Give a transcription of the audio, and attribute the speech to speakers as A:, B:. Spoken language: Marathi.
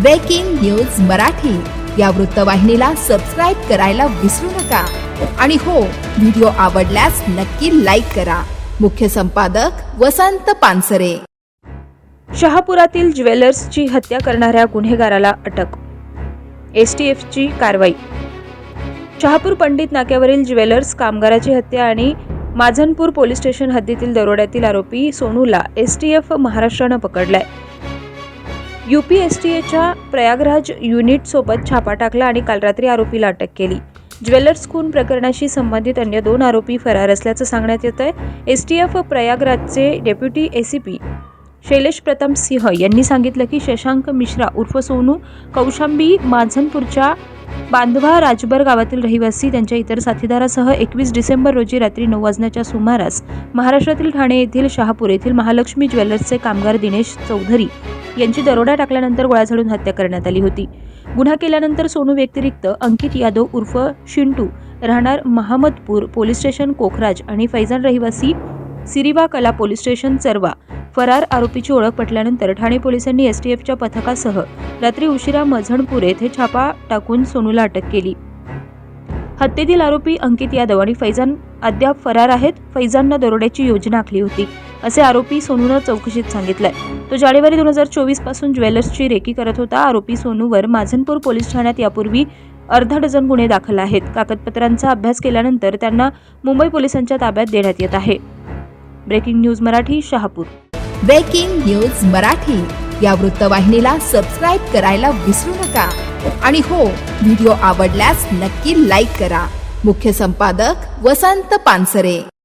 A: ब्रेकिंग न्यूज मराठी या वृत्तवाहिनीला सबस्क्राईब करायला विसरू नका. आणि हो व्हिडिओ आवडल्यास नक्की लाईक करा. मुख्य संपादक वसंत पानसरे.
B: शहापुरातील ज्वेलर्सची हत्या करणाऱ्या गुन्हेगाराला अटक. एस टी एफची कारवाई. शहापूर पंडित नाक्यावरील ज्वेलर्स कामगाराची हत्या आणि माझनपूर पोलीस स्टेशन हद्दीतील दरोड्यातील आरोपी सोनूला एस टी एफ महाराष्ट्रानं पकडलाय. यू पी एस टी एच्या प्रयागराज युनिटसोबत छापा टाकला आणि काल रात्री आरोपीला अटक केली. ज्वेलर्स खून प्रकरणाशी संबंधित अन्य दोन आरोपी फरार असल्याचं सांगण्यात येत आहे S T F प्रयागराजचे deputy A C P Shailesh Pratap Singh यांनी सांगितलं की शशांक मिश्रा उर्फ सोनू कौशांबी माझनपूरच्या बांधवा राजबर गावातील रहिवासी त्यांच्या इतर साथीदारासह एकवीस डिसेंबर रोजी रात्री नऊ वाजण्याच्या सुमारास महाराष्ट्रातील ठाणे येथील शहापूर येथील महालक्ष्मी ज्वेलर्सचे कामगार दिनेश चौधरी यांची दरोडा टाकल्यानंतर गोळ्या झाडून हत्या करण्यात आली होती. गुन्हा केल्यानंतर सोनू व्यतिरिक्त अंकित यादव उर्फ शिंटू राहणार महामदपूर पोलीस स्टेशन कोखराज आणि फैजान रहिवासी सिरिवा कला पोलीस स्टेशन चरवा. फरार आरोपीची ओळख पटल्यानंतर ठाणे पोलिसांनी एसटीएफच्या पथकासह रात्री उशिरा मझणपूर येथे छापा टाकून सोनूला अटक केली. हत्येतील आरोपी अंकित यादव आणि फैजान अद्याप फरार आहेत. फैजाननं दरोड्याची योजना आखली होती. असे आरोपी सोनूनं चौकशीत सांगितलंय. तो जानेवारी दोन हजार चोवीसपासून ज्वेलर्सची रेकी करत होता. आरोपी सोनूवर माझनपूर पोलीस ठाण्यात यापूर्वी अर्धा डझन गुन्हे दाखल आहेत. कागदपत्रांचा अभ्यास केल्यानंतर त्यांना मुंबई पोलिसांच्या ताब्यात देण्यात येत आहे. Breaking news Marathi Shahapur.
A: Breaking news Marathi या वृत्तवाहिनीला सबस्क्राईब करायला विसरू नका. आणि हो व्हिडिओ आवडल्यास नक्की लाईक करा. मुख्य संपादक वसंत पानसरे.